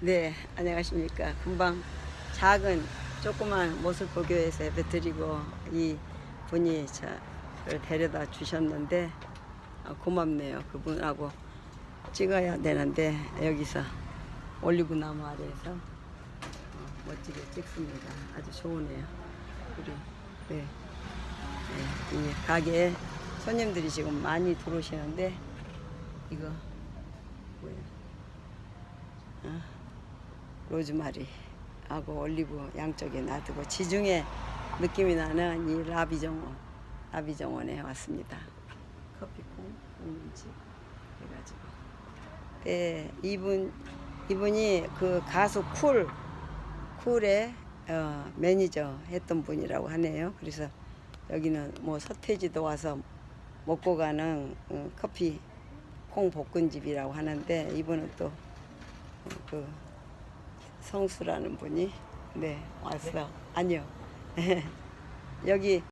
네, 안녕하십니까. 금방 작은 조그만 모슬포교에서 예배 드리고 이 분이 저를 데려다 주셨는데 아, 고맙네요. 그분하고 찍어야 되는데 여기서 올리브 나무 아래에서 어, 멋지게 찍습니다. 아주 좋으네요. 우리 네. 네, 이 가게에 손님들이 지금 많이 들어오시는데 이거 뭐예요? 어? 로즈마리하고 올리브 양쪽에 놔두고 지중해 느낌이 나는 이 라비정원 라비정원에 왔습니다. 커피콩 먹는 집 해가지고 네 이분 이분이 그 가수 쿨 쿨의 어, 매니저 했던 분이라고 하네요. 그래서 여기는 뭐 서태지도 와서 먹고 가는 어, 커피 콩 볶음집이라고 하는데 이분은 또그 성수라는 분이 네 왔어. 아니요. 여기